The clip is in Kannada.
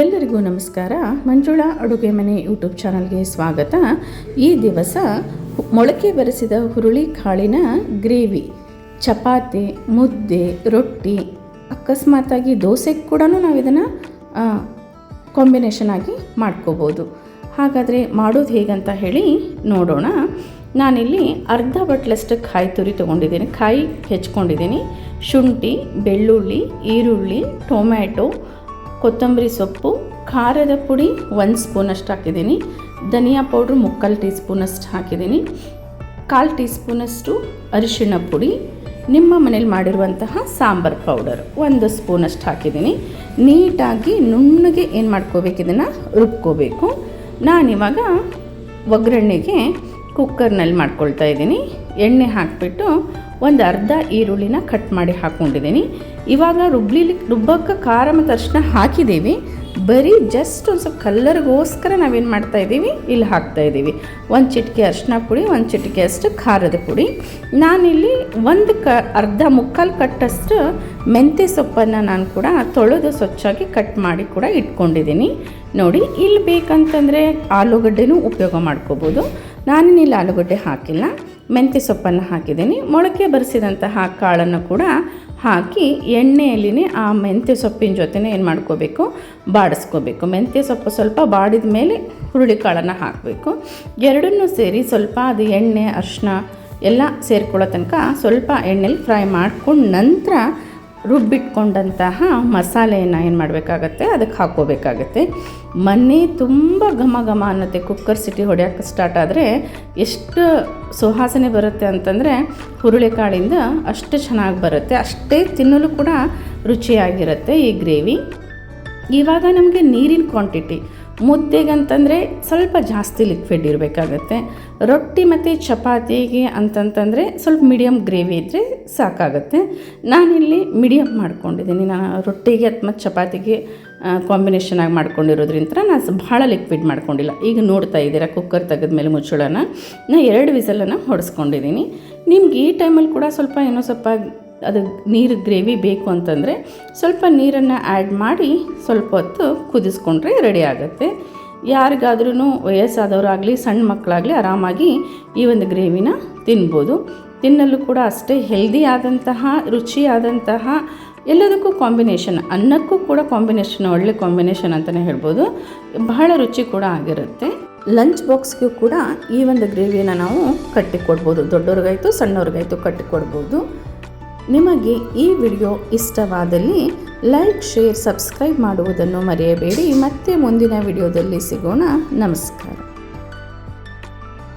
ಎಲ್ಲರಿಗೂ ನಮಸ್ಕಾರ. ಮಂಜುಳಾ ಅಡುಗೆ ಮನೆ ಯೂಟ್ಯೂಬ್ ಚಾನಲ್ಗೆ ಸ್ವಾಗತ. ಈ ದಿವಸ ಮೊಳಕೆ ಬರೆಸಿದ ಹುರುಳಿ ಕಾಳಿನ ಗ್ರೇವಿ, ಚಪಾತಿ, ಮುದ್ದೆ, ರೊಟ್ಟಿ, ಅಕಸ್ಮಾತಾಗಿ ದೋಸೆ ಕೂಡ ನಾವು ಇದನ್ನು ಕಾಂಬಿನೇಷನ್ ಆಗಿ ಮಾಡ್ಕೋಬೋದು. ಹಾಗಾದರೆ ಮಾಡೋದು ಹೇಗಂತ ಹೇಳಿ ನೋಡೋಣ. ನಾನಿಲ್ಲಿ ಅರ್ಧ ಬಟ್ಲಷ್ಟು ಕಾಯಿ ತುರಿ ತೊಗೊಂಡಿದ್ದೀನಿ. ಕಾಯಿ ಹೆಚ್ಕೊಂಡಿದ್ದೀನಿ. ಶುಂಠಿ, ಬೆಳ್ಳುಳ್ಳಿ, ಈರುಳ್ಳಿ, ಟೊಮ್ಯಾಟೊ ಕೊತ್ತಂಬರಿ ಸೊಪ್ಪು, ಖಾರದ ಪುಡಿ ಒಂದು ಸ್ಪೂನಷ್ಟು ಹಾಕಿದ್ದೀನಿ. ಧನಿಯಾ ಪೌಡ್ರ್ ಮುಕ್ಕಾಲು ಟೀ ಸ್ಪೂನಷ್ಟು ಹಾಕಿದ್ದೀನಿ. ಕಾಲು ಟೀ ಸ್ಪೂನಷ್ಟು ಅರಿಶಿಣ ಪುಡಿ, ನಿಮ್ಮ ಮನೇಲಿ ಮಾಡಿರುವಂತಹ ಸಾಂಬಾರ್ ಪೌಡರ್ ಒಂದು ಸ್ಪೂನಷ್ಟು ಹಾಕಿದ್ದೀನಿ. ನೀಟಾಗಿ ನುಣ್ಣಗೆ ಏನು ಮಾಡ್ಕೋಬೇಕು ಇದನ್ನು? ರುಬ್ಕೋಬೇಕು. ನಾನಿವಾಗ ಒಗ್ಗರಣೆಗೆ ಕುಕ್ಕರ್ನಲ್ಲಿ ಮಾಡ್ಕೊಳ್ತಾ ಇದ್ದೀನಿ. ಎಣ್ಣೆ ಹಾಕಿಬಿಟ್ಟು ಒಂದು ಅರ್ಧ ಈರುಳ್ಳಿನ ಕಟ್ ಮಾಡಿ ಹಾಕ್ಕೊಂಡಿದ್ದೀನಿ. ಇವಾಗ ರುಬ್ಲಿಲಿ ರುಬ್ಬಕ್ಕೆ ಖಾರ ಮತ್ತು ಅರಿಶಿನ ಹಾಕಿದ್ದೀವಿ. ಬರೀ ಜಸ್ಟ್ ಒಂದು ಸ್ವಲ್ಪ ಕಲ್ಲರ್ಗೋಸ್ಕರ ನಾವೇನು ಮಾಡ್ತಾ ಇದ್ದೀವಿ? ಇಲ್ಲಿ ಹಾಕ್ತಾ ಇದ್ದೀವಿ. ಒಂದು ಚಿಟಿಕೆ ಅರಿಶಿನ ಪುಡಿ, ಒಂದು ಚಿಟಿಕೆ ಅಷ್ಟು ಖಾರದ ಪುಡಿ. ನಾನಿಲ್ಲಿ ಒಂದು ಕ ಅರ್ಧ ಮುಕ್ಕಾಲು ಕಟ್ಟಷ್ಟು ಮೆಂತ್ಯ ಸೊಪ್ಪನ್ನು ನಾನು ಕೂಡ ತೊಳೆದು ಸ್ವಚ್ಛಾಗಿ ಕಟ್ ಮಾಡಿ ಕೂಡ ಇಟ್ಕೊಂಡಿದ್ದೀನಿ. ನೋಡಿ ಇಲ್ಲಿ ಬೇಕಂತಂದರೆ ಆಲೂಗಡ್ಡೆನೂ ಉಪಯೋಗ ಮಾಡ್ಕೋಬೋದು. ನಾನಿಲ್ಲಿ ಆಲೂಗಡ್ಡೆ ಹಾಕಿಲ್ಲ. ಮೆಂತ್ಯ ಸೊಪ್ಪನ್ನು ಹಾಕಿದ್ದೀನಿ. ಮೊಳಕೆ ಬರೆಸಿದಂತಹ ಕಾಳನ್ನು ಕೂಡ ಹಾಕಿ ಎಣ್ಣೆಯಲ್ಲಿನೇ ಆ ಮೆಂತ್ಯ ಸೊಪ್ಪಿನ ಜೊತೆನೇ ಏನು ಮಾಡ್ಕೋಬೇಕು? ಬಾಡಿಸ್ಕೋಬೇಕು. ಮೆಂತ್ಯ ಸೊಪ್ಪು ಸ್ವಲ್ಪ ಬಾಡಿದ ಮೇಲೆ ಹುರುಳಿ ಕಾಳನ್ನು ಹಾಕಬೇಕು. ಎರಡನ್ನೂ ಸೇರಿ ಸ್ವಲ್ಪ ಅದು ಎಣ್ಣೆ ಅರಿಶಿನ ಎಲ್ಲ ಸೇರಿಕೊಳ್ಳೋ ತನಕ ಸ್ವಲ್ಪ ಎಣ್ಣೆಲಿ ಫ್ರೈ ಮಾಡ್ಕೊಂಡು ನಂತರ ರುಬ್ಬಿಟ್ಕೊಂಡಂತಹ ಮಸಾಲೆಯನ್ನು ಏನು ಮಾಡಬೇಕಾಗತ್ತೆ? ಅದಕ್ಕೆ ಹಾಕ್ಕೋಬೇಕಾಗತ್ತೆ. ಮನೆ ತುಂಬ ಘಮ ಘಮ ಅನ್ನತ್ತೆ. ಕುಕ್ಕರ್ ಸಿಟಿ ಹೊಡೆಯೋಕ್ಕೆ ಸ್ಟಾರ್ಟ್ ಆದರೆ ಎಷ್ಟು ಸುವಾಸನೆ ಬರುತ್ತೆ ಅಂತಂದರೆ ಹುರುಳಿಕಾಳಿಂದ ಅಷ್ಟು ಚೆನ್ನಾಗಿ ಬರುತ್ತೆ. ಅಷ್ಟೇ ತಿನ್ನಲು ಕೂಡ ರುಚಿಯಾಗಿರುತ್ತೆ ಈ ಗ್ರೇವಿ. ಇವಾಗ ನಮಗೆ ನೀರಿನ ಕ್ವಾಂಟಿಟಿ ಮುದ್ದೆಗಂತಂದರೆ ಸ್ವಲ್ಪ ಜಾಸ್ತಿ ಲಿಕ್ವಿಡ್ ಇರಬೇಕಾಗತ್ತೆ. ರೊಟ್ಟಿ ಮತ್ತು ಚಪಾತಿಗೆ ಅಂತಂತಂದರೆ ಸ್ವಲ್ಪ ಮೀಡಿಯಮ್ ಗ್ರೇವಿ ಇದ್ದರೆ ಸಾಕಾಗುತ್ತೆ. ನಾನಿಲ್ಲಿ ಮೀಡಿಯಮ್ ಮಾಡ್ಕೊಂಡಿದ್ದೀನಿ. ನಾನು ರೊಟ್ಟಿಗೆ ಅಥವಾ ಚಪಾತಿಗೆ ಕಾಂಬಿನೇಷನ್ ಆಗಿ ಮಾಡ್ಕೊಂಡಿರೋದ್ರಿಂದ ನಾನು ಭಾಳ ಲಿಕ್ವಿಡ್ ಮಾಡ್ಕೊಂಡಿಲ್ಲ. ಈಗ ನೋಡ್ತಾ ಇದ್ದೀರಾ ಕುಕ್ಕರ್ ತೆಗೆದ್ಮೇಲೆ ಮುಚ್ಚಳನ. ನಾನು ಎರಡು ವಿಸಲನ್ನು ಹೊಡೆಸ್ಕೊಂಡಿದ್ದೀನಿ. ನಿಮ್ಗೆ ಈ ಟೈಮಲ್ಲಿ ಕೂಡ ಸ್ವಲ್ಪ ಏನೋ ಸ್ವಲ್ಪ ಅದು ನೀರು ಗ್ರೇವಿ ಬೇಕು ಅಂತಂದರೆ ಸ್ವಲ್ಪ ನೀರನ್ನು ಆ್ಯಡ್ ಮಾಡಿ ಸ್ವಲ್ಪ ಹೊತ್ತು ಕುದಿಸ್ಕೊಂಡ್ರೆ ರೆಡಿ ಆಗುತ್ತೆ. ಯಾರಿಗಾದ್ರೂ ವಯಸ್ಸಾದವರಾಗಲಿ, ಸಣ್ಣ ಮಕ್ಕಳಾಗಲಿ ಆರಾಮಾಗಿ ಈ ಒಂದು ಗ್ರೇವಿನ ತಿನ್ಬೋದು. ತಿನ್ನಲು ಕೂಡ ಅಷ್ಟೇ ಹೆಲ್ದಿ ಆದಂತಹ, ರುಚಿಯಾದಂತಹ, ಎಲ್ಲದಕ್ಕೂ ಕಾಂಬಿನೇಷನ್ ಅನ್ನಕ್ಕೂ ಕೂಡ ಕಾಂಬಿನೇಷನ್ ಒಳ್ಳೆ ಕಾಂಬಿನೇಷನ್ ಅಂತಲೇ ಹೇಳ್ಬೋದು. ಬಹಳ ರುಚಿ ಕೂಡ ಆಗಿರುತ್ತೆ. ಲಂಚ್ ಬಾಕ್ಸ್ಗೂ ಕೂಡ ಈ ಒಂದು ಗ್ರೇವಿನ ನಾವು ಕಟ್ಟಿಕೊಡ್ಬೋದು. ದೊಡ್ಡವ್ರಿಗಾಯಿತು ಸಣ್ಣವ್ರಿಗಾಯಿತು ಕಟ್ಟಿಕೊಡ್ಬೋದು. ನಿಮಗೆ ಈ ವಿಡಿಯೋ ಇಷ್ಟವಾದಲ್ಲಿ ಲೈಕ್ ಶೇರ್ ಸಬ್ಸ್ಕ್ರೈಬ್ ಮಾಡುವುದನ್ನು ಮರೆಯಬೇಡಿ. ಮತ್ತೆ ಮುಂದಿನ ವಿಡಿಯೋದಲ್ಲಿ ಸಿಗೋಣ. ನಮಸ್ಕಾರ.